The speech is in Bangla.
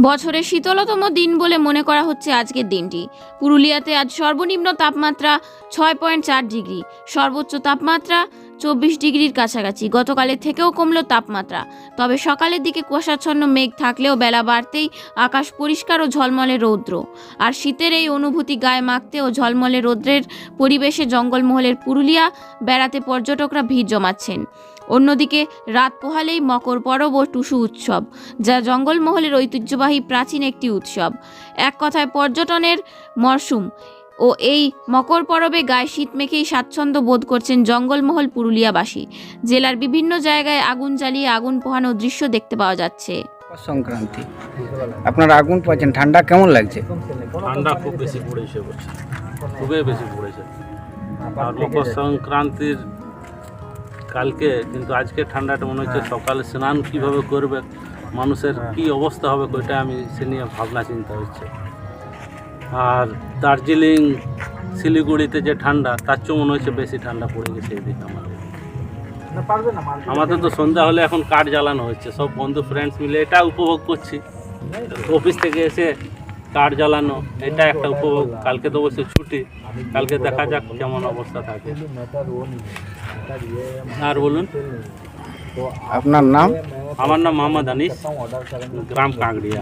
বছরের শীতলতম দিন বলে মনে করা হচ্ছে আজকের দিনটি। পুরুলিয়াতে আজ সর্বনিম্ন তাপমাত্রা ছয় পয়েন্ট চার ডিগ্রি। সর্বোচ্চ তাপমাত্রা চব্বিশ ডিগ্রির কাছাকাছি। গতকালের থেকেও কমলো তাপমাত্রা। তবে সকালের দিকে কুয়াশাচ্ছন্ন মেঘ থাকলেও বেলা বাড়তেই আকাশ পরিষ্কার ও ঝলমলে রৌদ্র। আর শীতের এই অনুভূতি গায়ে মাখতে ও ঝলমলে রৌদ্রের পরিবেশে জঙ্গলমহলের পুরুলিয়া বেড়াতে পর্যটকরা ভিড় জমাচ্ছেন। অন্যদিকে রাত পোহালেই মকর পরব ও টুসু উৎসব, যা জঙ্গলমহলের ঐতিহ্যবাহী প্রাচীন একটি উৎসব। এক কথায় পর্যটনের মরশুম। ও এই মকর পরবে গায়ে শীত মেখেই স্বাচ্ছন্দ্য বোধ করছেন জঙ্গলমহল পুরুলিয়াবাসী। জেলার বিভিন্ন জায়গায় আগুন জ্বালিয়ে আগুন পোহানোর দৃশ্য দেখতে পাওয়া যাচ্ছে। সংক্রান্তি। আপনারা আগুন পাচ্ছেন ঠান্ডা কেমন লাগছে? ঠান্ডা খুব বেশি পড়েছে খুবই বেশি পড়েছে। আর মকর সংক্রান্তির কালকে কিন্তু আজকে ঠান্ডাটা মনে হচ্ছে সকালে স্নান কীভাবে করবে মানুষের কি অবস্থা হবে ওইটা আমি সে নিয়ে ভাবনা চিন্তা হচ্ছে। আর দার্জিলিং শিলিগুড়িতে যে ঠান্ডা তার চেয়ে মনে হচ্ছে বেশি ঠান্ডা পড়ে গেছে এদিকে আমাদের। আমাদের তো সন্ধ্যা হলে এখন কাঠ জ্বালানো হচ্ছে সব বন্ধু ফ্রেন্ডস মিলে এটা উপভোগ করছি। অফিস থেকে এসে কাঠ জ্বালানো এটা একটা উপভোগ। কালকে তো অবশ্যই ছুটি কালকে দেখা যাক কেমন অবস্থা থাকে। আর বলুন? আপনার নাম? আমার নাম মোহাম্মদ আনিস গ্রাম কাঁকড়িয়া।